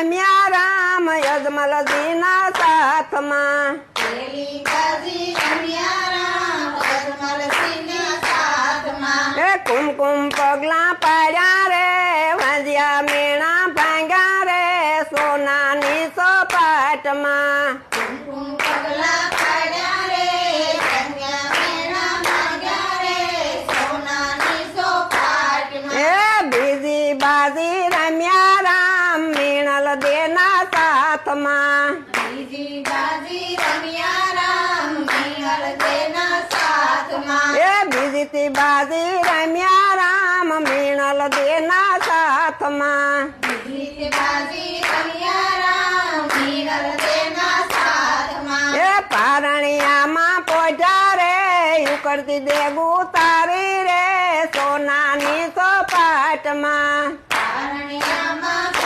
રમ્યા રામ રામ અજમલસિંહના સાથમાં. એ કુમકુમ પગલા પાડ્યા રે વાંજ્યા મેણા ભાંગ્યા રે સોનાની સપાટમાં. દેના સાથમાં. બીજી બાજી રમ્યા રામ મીંગળ દેના સાથમાં. એ બીજી તી બાજી રમ્યા રામ મીણલ દેના સાથમાં. બીજી તી બાજી રમ્યા રામ મીણલ દેના સાથમાં. એ પારણિયામાં પોજા રે ઉકળતી દેવું તારી રે સોનાની સોપાટમાં. પારણિયામાં